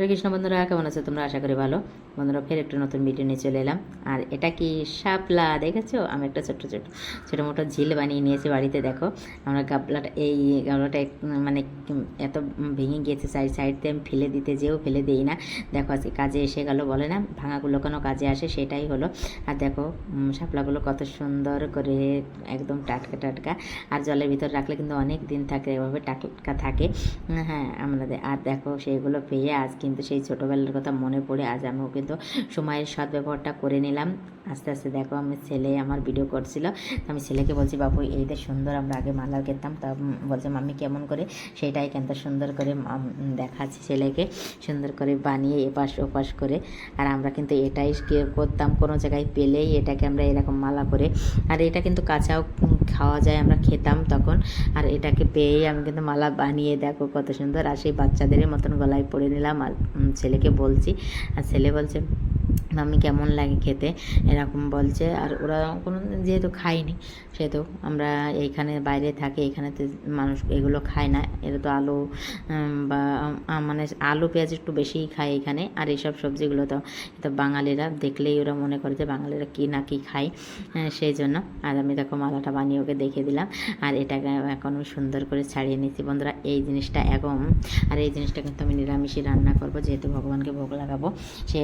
হরে কৃষ্ণ বন্ধুরা কেমন আছে তোমরা? আশা করি ভালো। বন্ধুরা, ফের একটু নতুন ভিডিও নিয়ে চলে এলাম। আর এটা কি শাপলা? দেখেছ? আমি একটা ছোট্ট ছোট, ছোটো মোটো ঝিল বানিয়ে নিয়েছি বাড়িতে, দেখো। আমরা গাবলাটা, এই গাবলাটা মানে এত ভেঙে গিয়েছে সাইড সাইড দিয়ে আমি ফেলে দিতে যেও ফেলে দিই না। দেখো, আজকে কাজে এসে গেল, বলে না, ভাঙাগুলো কোনো কাজে আসে, সেটাই হলো। আর দেখো শাপলাগুলো কত সুন্দর করে একদম টাটকা টাটকা। আর জলের ভিতর রাখলে কিন্তু অনেক দিন থাকে, এভাবে টাটকা থাকে। হ্যাঁ আমাদের আর দেখো সেইগুলো পেয়ে আজ কিন্তু সেই ছোটোবেলার কথা মনে পড়ে, আজ আমিও কিন্তু সময়ের সদ্ব্যবহারটা করে নিলাম। আস্তে আস্তে দেখো আমি ছেলে আমার ভিডিও করছিল। আমি ছেলেকে বলছি, বাবু এইটা সুন্দর আমরা আগে মালা খেতাম তা বলছে, মাম্মি, কেমন করে? সেটাই কেন সুন্দর করে দেখাচ্ছি ছেলেকে। সুন্দর করে বানিয়ে এপাশ ওপাশ করে। আর আমরা কিন্তু এটাই করতাম, কোনো জায়গায় পেলেই এটাকে আমরা এরকম মালা করে। আর এটা কিন্তু কাঁচাও খাওয়া যায়, আমরা খেতাম তখন। আর এটাকে পেয়েই আমি কিন্তু মালা বানিয়ে, দেখো কত সুন্দর। আর সেই বাচ্চাদের মতন গলায় পরে নিলাম। আর ছেলেকে বলছি, আর ছেলে বলছে છે মাম্মি কেমন লাগে খেতে? এরকম বলছে। আর ওরা কোনো যেহেতু খায়নি, সেহেতু আমরা এইখানে বাইরে থাকি এখানে তো মানুষ এগুলো খায় না। এরা তো আলু বা মানে আলু, পেঁয়াজ একটু বেশিই খায় এখানে। আর এইসব সবজিগুলো তো তো বাঙালিরা দেখলেই ওরা মনে করে যে বাঙালিরা কী না কী খায় সেই জন্য। আর আমি দেখো মালাটা বানিয়ে ওকে দেখে দিলাম। আর এটাকে এখন আমি সুন্দর করে ছাড়িয়ে নিচ্ছি। বন্ধুরা, এই জিনিসটা এখন আর এই জিনিসটা কিন্তু আমি নিরামিষই রান্না করব, যেহেতু ভগবানকে ভোগ লাগাবো, সে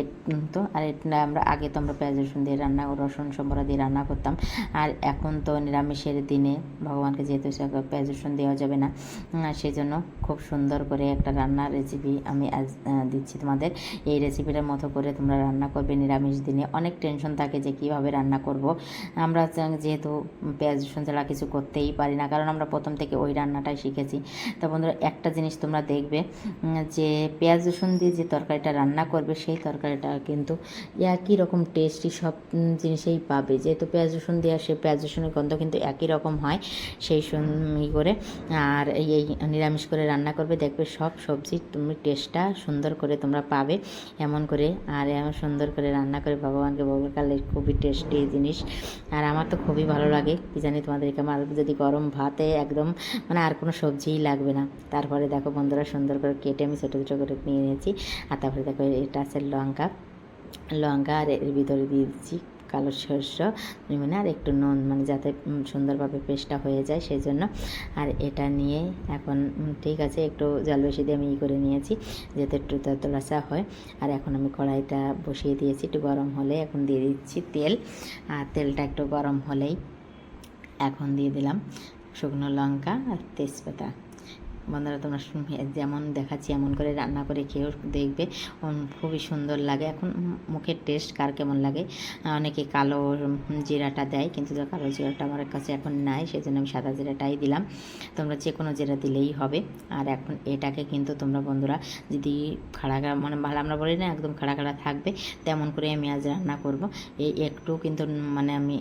তো আর এটা আমরা আগে তো আমরা পেঁয়াজ, রসুন দিয়ে রান্না রসুন সম্বরা দিয়ে রান্না করতাম। আর এখন তো নিরামিষের দিনে ভগবানকে যেহেতু পেঁয়াজ, রসুন দেওয়া যাবে না সেই জন্য খুব সুন্দর করে একটা রান্নার রেসিপি আমি আজ দিচ্ছি তোমাদের। এই রেসিপিটার মতো করে তোমরা রান্না করবে নিরামিষ দিনে। অনেক টেনশন থাকে যে কীভাবে রান্না করব। আমরা যেহেতু পেঁয়াজ, রসুন ছাড়া কিছু করতেই পারি না, কারণ আমরা প্রথম থেকে ওই রান্নাটাই শিখেছি। তো বন্ধুরা, একটা জিনিস তোমরা দেখবে যে পেঁয়াজ, রসুন দিয়ে যে তরকারিটা রান্না করবে, সেই তরকারিটা কিন্তু একই রকম টেস্টি সব জিনিসেই পাবে। যেহেতু পেঁয়াজ রসুন দেওয়া সে পেঁয়াজ রসুনের গন্ধ কিন্তু একই রকম হয়, সেই ই করে। আর এই নিরামিষ করে রান্না করবে, দেখবে সব সবজি তুমি টেস্টটা সুন্দর করে তোমরা পাবে, এমন করে। আর এমন সুন্দর করে রান্না করে ভগবানকে ভোগ কালে খুবই টেস্টি জিনিস। আর আমার তো খুবই ভালো লাগে, কি জানি তোমাদের কেমন আর যদি গরম ভাতে একদম মানে আর কোনো সবজিই লাগবে না। তারপরে দেখো বন্ধুরা সুন্দর করে কেটে আমি ছোটো ছোটো করে নিয়ে নিয়েছি। আর তারপরে দেখো এটা আছে লঙ্কা। লঙ্কা আর এর ভিতরে দিয়ে দিচ্ছি কালো সরষ মানে আর একটু নুন মানে যাতে সুন্দরভাবে পেস্টটা হয়ে যায় সেই জন্য আর এটা নিয়ে এখন ঠিক আছে, একটু জল বেশি দিয়ে আমি ই করে নিয়েছি, যাতে একটু ততলাসা হয়। আর এখন আমি কড়াইটা বসিয়ে দিয়েছি, একটু গরম হলে এখন দিয়ে দিচ্ছি তেল। আর তেলটা একটু গরম হলেই এখন দিয়ে দিলাম শুকনো লঙ্কা আর তেজপাতা। বন্ধুরা তোমরা যেমন দেখাচ্ছি, এমন করে রান্না করে খেয়েও দেখবে। খুবই সুন্দর লাগে। এখন মুখের টেস্ট কার কেমন লাগে? অনেকে কালো জিরাটা দেয়, কিন্তু কালো জিরাটা আমার কাছে এখন নাই সেই জন্য আমি সাদা জিরাটাই দিলাম। তোমরা যে কোনো জিরা দিলেই হবে। আর এখন এটাকে কিন্তু তোমরা বন্ধুরা যদি খাড়া খাড়া মানে ভালো আমরা বলি না, একদম খাড়া খাড়া থাকবে, তেমন করে আমি আজ রান্না করব। এই একটু কিন্তু মানে আমি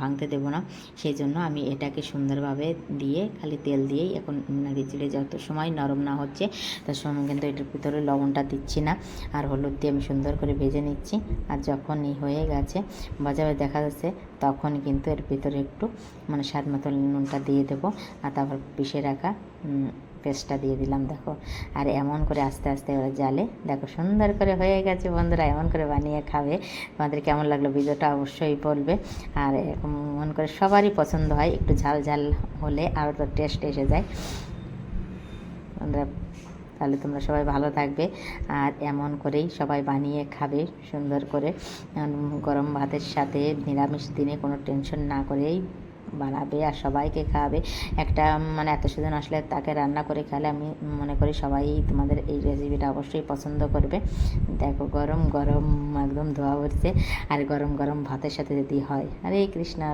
ভাঙতে দেবো না। সেই জন্য আমি এটাকে সুন্দরভাবে দিয়ে খালি তেল দিয়েই এখন নাড়িয়ে চিড়ে যত সময় নরম না হচ্ছে, তার সময় কিন্তু এটার ভিতরে লবণটা দিচ্ছি না। আর হলুদ দিয়ে আমি সুন্দর করে ভেজে নিচ্ছি। আর যখন এই হয়ে গেছে বাজারে দেখা যাচ্ছে, তখন কিন্তু এর ভিতরে একটু মানে স্বাদ মতো নুনটা দিয়ে দেবো। আর তারপর পিষে রাখা পেস্টটা দিয়ে দিলাম, দেখো। আর এমন করে আস্তে আস্তে ওরা জালে দেখো সুন্দর করে হয়ে গেছে বন্ধুরা, এমন করে বানিয়ে খাবে। তোমাদের কেমন লাগল ভিডিওটা অবশ্যই বলবে। আর এরকম মন করে সবারই পছন্দ হয়, একটু ঝাল ঝাল হলে আরও তো টেস্ট এসে যায়। বন্ধুরা তাহলে তোমরা সবাই ভালো থাকবে। আর এমন করেই সবাই বানিয়ে খাবে সুন্দর করে। গরম ভাতের সাথে নিরামিষ দিনে কোনো টেনশন না করেই বানাবে আর সবাইকে খাওয়াবে একটা মানে এত সুজন আসলে তাকে রান্না করে খেলে আমি মনে করি সবাই তোমাদের এই রেসিপিটা অবশ্যই পছন্দ করবে। দেখো গরম গরম একদম ধোয়া পড়ছে আর গরম গরম ভাতের সাথে যদি হয়। আরে কৃষ্ণা।